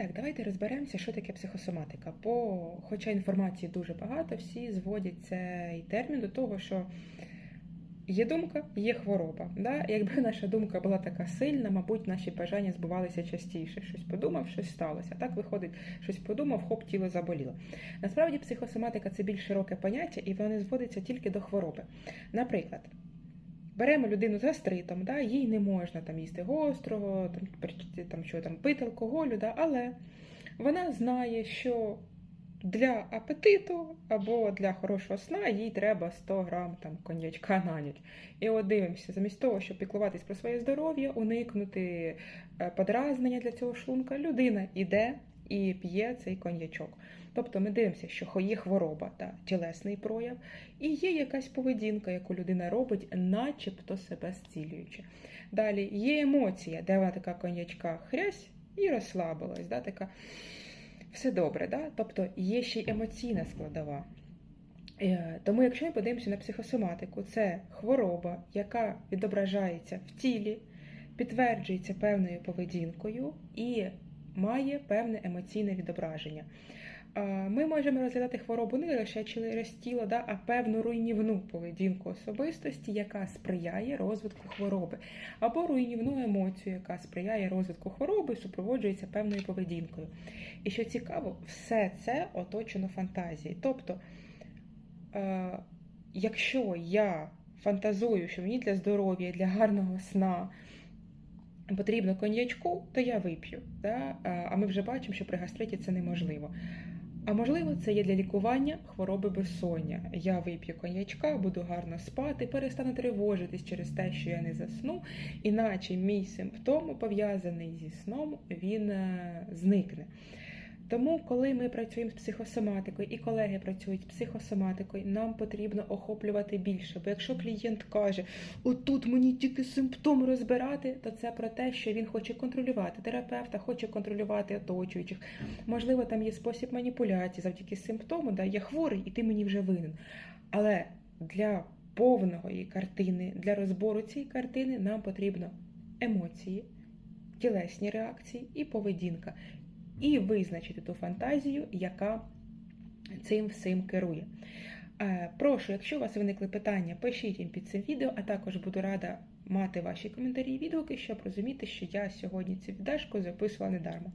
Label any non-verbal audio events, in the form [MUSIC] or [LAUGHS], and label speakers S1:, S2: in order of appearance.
S1: так, давайте розберемося, що таке психосоматика. Бо, хоча інформації дуже багато, всі зводять цей термін до того, що є думка, є хвороба. Да? Якби [LAUGHS] наша думка була така сильна, мабуть, наші бажання збувалися частіше. Щось подумав, щось сталося. А так виходить, щось подумав, хоп, тіло заболіло. Насправді, психосоматика це більш широке поняття, і воно зводиться тільки до хвороби. Наприклад. Беремо людину з гастритом, да, їй не можна там їсти гострого, там, там, що, там, пити алкоголю, да, але вона знає, що для апетиту або для хорошого сна їй треба 100 грам там, коньячка на ніч. І от дивимося, замість того, щоб піклуватись про своє здоров'я, уникнути е, подразнення для цього шлунка, людина іде і п'є цей коньячок. Тобто ми дивимося, що є хвороба та тілесний прояв, і є якась поведінка, яку людина робить, начебто себе зцілюючи. Далі є емоція, де вона така коньячка хрясь і розслабилась, да, така все добре. Да? Тобто є ще й емоційна складова. Е, Тому, якщо ми подивимося на психосоматику, це хвороба, яка відображається в тілі, підтверджується певною поведінкою і має певне емоційне відображення. Ми можемо розглядати хворобу не лише через тіло, да, а певну руйнівну поведінку особистості, яка сприяє розвитку хвороби, або руйнівну емоцію, яка сприяє розвитку хвороби, супроводжується певною поведінкою. І що цікаво, все це оточено фантазією. Тобто, е, якщо я фантазую, що мені для здоров'я, для гарного сна потрібно коньячку, то я вип'ю. Да? А- ми вже бачимо, що при гастриті це неможливо. А можливо, це є для лікування хвороби безсоння. Я вип'ю коньячка, буду гарно спати, перестану тривожитись через те, що я не засну, іначе мій симптом, пов'язаний зі сном, він е, зникне. Тому, коли ми працюємо з психосоматикою і колеги працюють з психосоматикою, нам потрібно охоплювати більше. Бо якщо клієнт каже, отут мені тільки симптом розбирати, то це про те, що він хоче контролювати терапевта, хоче контролювати оточуючих. Можливо, там є спосіб маніпуляції завдяки симптому, да, я хворий, і ти мені вже винен. Але для повної картини, для розбору цієї картини нам потрібно емоції, тілесні реакції і поведінка. І визначити ту фантазію, яка цим всім керує. Е, Прошу, якщо у вас виникли питання, пишіть їм під цим відео, а також буду рада мати ваші коментарі і відгуки, щоб розуміти, що я сьогодні цю віддашку записувала недарма.